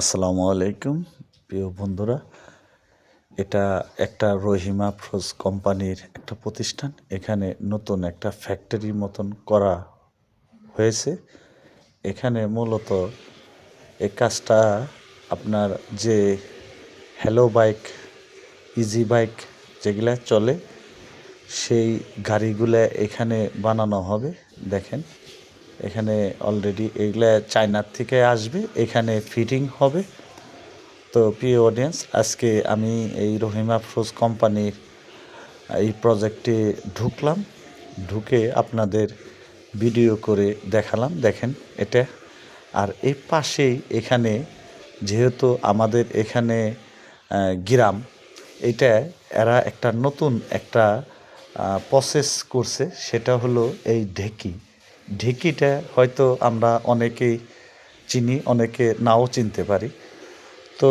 আসসালামু আলাইকুম, প্রিয় বন্ধুরা। এটা একটা রহিমা ফ্রোজ কোম্পানির একটা প্রতিষ্ঠান। এখানে নতুন একটা ফ্যাক্টরির মতন করা হয়েছে। এখানে মূলত এই কাজটা আপনার যে হ্যালো বাইক ইজি বাইক যেগুলা চলে, সেই গাড়িগুলো এখানে বানানো হবে। দেখেন এখানে অলরেডি এগুলা চায়নার থেকে আসবে, এখানে ফিটিং হবে। তো প্রিয় অডিয়েন্স আজকে আমি এই রহিমা ফ্রোজ কোম্পানির এই প্রজেক্টে ঢুকলাম। ঢুকে আপনাদের ভিডিও করে দেখালাম, দেখেন এটা। আর এই পাশেই এখানে যেহেতু আমাদের এখানে গ্রাম, এটা এরা একটা নতুন একটা প্রসেস করছে, সেটা হলো এই ঢেকি। ঢেকিটা হয়তো আমরা অনেকেই চিনি, অনেকে নাও চিনতে পারি। তো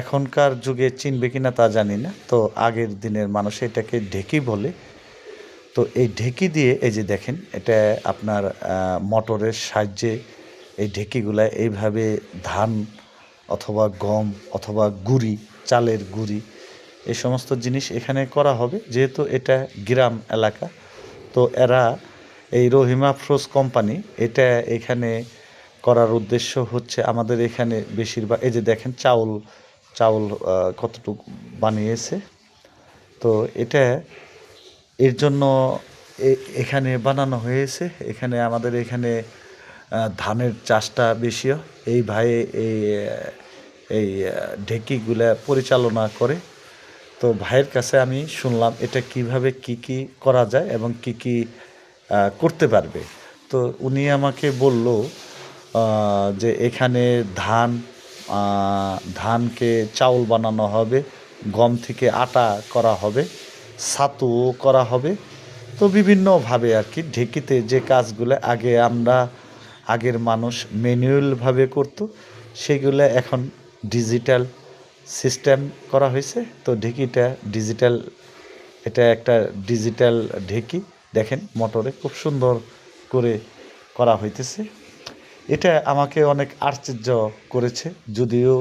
এখনকার যুগে চিনবে কিনা তা জানি না। তো আগের দিনের মানুষ এটাকে ঢেকি বলে। তো এই ঢেকি দিয়ে এই যে দেখেন, এটা আপনার মোটরের সাহায্যে এই ঢেকিগুলা এইভাবে ধান অথবা গম অথবা গুড়ি, চালের গুড়ি, এই সমস্ত জিনিস এখানে করা হবে। যেহেতু এটা গ্রাম এলাকা, তো এরা এই রহিমা ফ্রোজ কোম্পানি, এটা এখানে করার উদ্দেশ্য হচ্ছে আমাদের এখানে বেশিরভাগ, এই যে দেখেন চাউল চাউল কতটুকু বানিয়েছে। তো এটা এর জন্য এখানে বানানো হয়েছে। এখানে আমাদের এখানে ধানের চাষটা বেশি। এই ভাই এই এই ঢেকিগুলা পরিচালনা করে। তো ভাইয়ের কাছে আমি শুনলাম এটা কীভাবে কি কি করা যায় এবং কি কি করতে পারবে। তো উনি আমাকে বলল যে এখানে ধান ধানকে চাউল বানানো হবে, গম থেকে আটা করা হবে, ছাতুও করা হবে। তো বিভিন্নভাবে আর কি ঢেকিতে যে কাজগুলো আগে আমরা, আগের মানুষ ম্যানুয়ালভাবে করতো, সেগুলো এখন ডিজিটাল সিস্টেম করা হয়েছে। তো ঢেকিটা ডিজিটাল, এটা একটা ডিজিটাল ঢেকি। দেখেন মোটরে খুব সুন্দর করে করা হইতেছে। এটা আমাকে অনেক আশ্চর্য করেছে, যদিও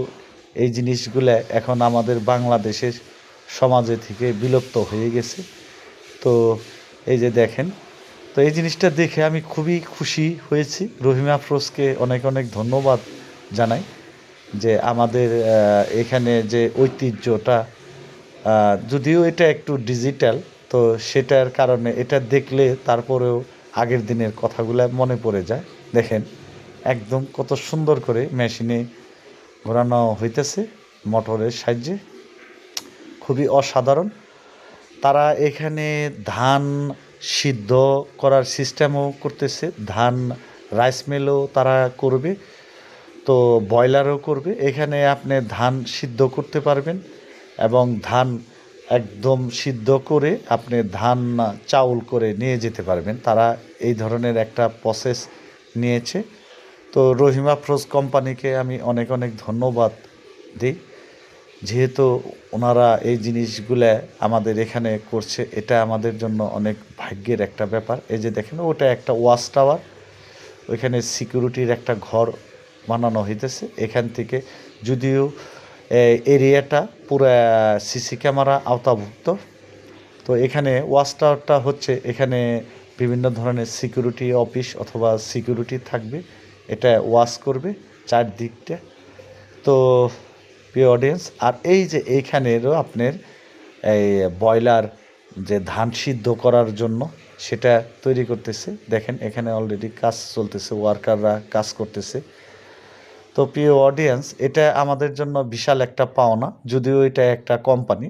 এই জিনিসগুলো এখন আমাদের বাংলাদেশের সমাজে থেকে বিলুপ্ত হয়ে গেছে। তো এই যে দেখেন, তো এই জিনিসটা দেখে আমি খুবই খুশি হয়েছি। রহিমা আফরোজকে অনেক অনেক ধন্যবাদ জানাই যে আমাদের এখানে যে ঐতিহ্যটা যদিও এটা একটু ডিজিটাল তো সেটার কারণে এটা দেখলে তারপরেও আগের দিনের কথাগুলো মনে পড়ে যায়। দেখেন, একদম কত সুন্দর করে মেশিনে ঘোরানো হইতেছে মোটরের সাহায্যে। খুবই অসাধারণ। তারা এখানে ধান সিদ্ধ করার সিস্টেমও করতেছে, ধান রাইস মিলও তারা করবে, তো ব্রয়লারও করবে। এখানে আপনি ধান সিদ্ধ করতে পারবেন এবং ধান একদম সিদ্ধ করে আপনি ধান, চাউল করে নিয়ে যেতে পারবেন। তারা এই ধরনের একটা প্রসেস নিয়েছে। তো রহিমা ফ্রোজ কোম্পানিকে আমি অনেক অনেক ধন্যবাদ দিই। যেহেতু ওনারা এই জিনিসগুলো আমাদের এখানে করছে, এটা আমাদের জন্য অনেক ভাগ্যের একটা ব্যাপার। এই যে দেখেন, ওটা একটা ওয়াচ টাওয়ার, ওইখানে সিকিউরিটির একটা ঘর বানানো হইতেছে। এখান থেকে যদিও এরিয়াটা পুরো সিসি ক্যামেরা আওতাভুক্ত। তো এখানে ওয়াচ টাওয়ারটা হচ্ছে এখানে বিভিন্ন ধরনের সিকিউরিটি অফিস অথবা সিকিউরিটি থাকবে। এটা ওয়াশ করবে চারদিকটা। তো প্রিয় অডিয়েন্স, আর এই যে এইখানেরও আপনার এই ব্রয়লার যে ধান সিদ্ধ করার জন্য সেটা তৈরি করতেছে। দেখেন এখানে অলরেডি কাজ চলতেছে ওয়ার্কাররা কাজ করতেছে। তো প্রিয় অডিয়েন্স এটা আমাদের জন্য বিশাল একটা পাওনা যদিও এটা একটা কোম্পানি